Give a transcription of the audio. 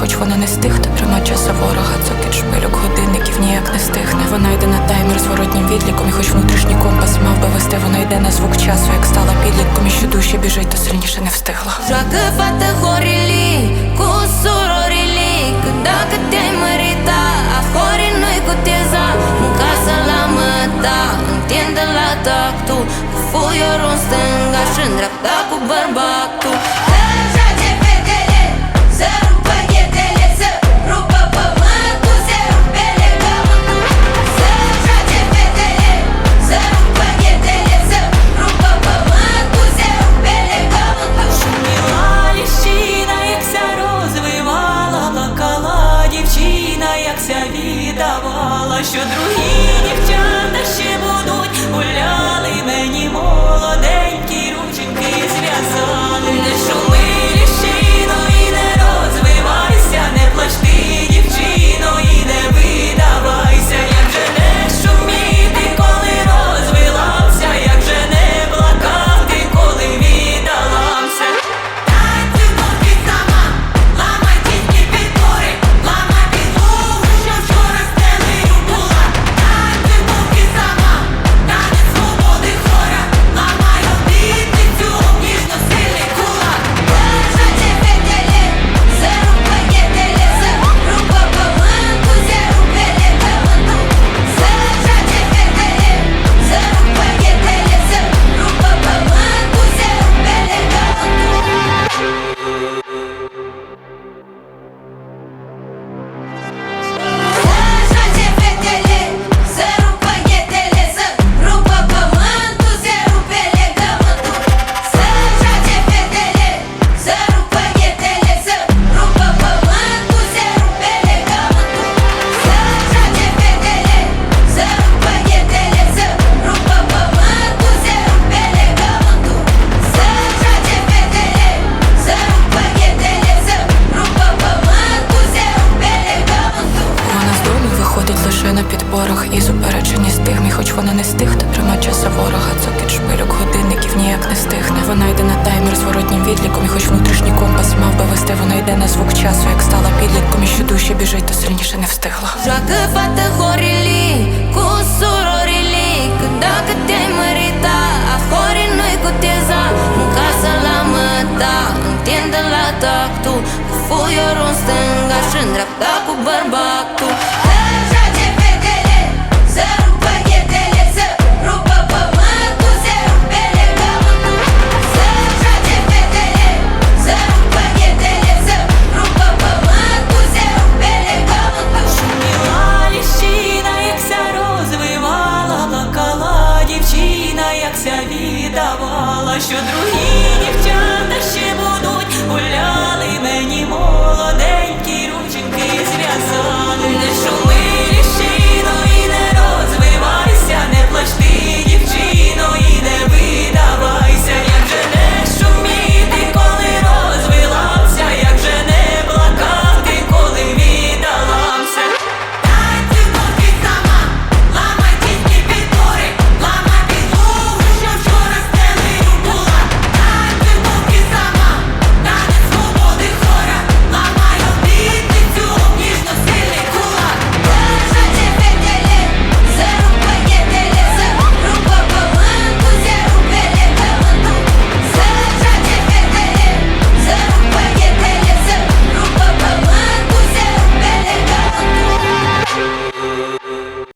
Хоч вона не з тих, хто тримає за ворога, цокіт шпилюк годинників ніяк не стихне. Вона йде на таймер з відліком, і хоч внутрішній компас мав би вести, вона йде на звук часу, як стала підлітком, і що душі біжить, то сильніше не встигла. Жакифата горілі, кусурорілі, кдака теймеріта, а хоріної кутеза, мука саламата, тіндала такту, куфує ростенга, шиндрак та куба. і супереченість тих мій, хоч вона не стихне Тримає часа ворога, цокіт шпилюк, годинників ніяк не стихне. Вона йде на таймер зворотнім відліком, і хоч внутрішній компас мав би вести, вона йде на звук часу, як стала підлітком, і що душі біжить, то сильніше не встигла. Entiende la tactu Fuyo rosten gashin drap taku barbaktu chudro rio.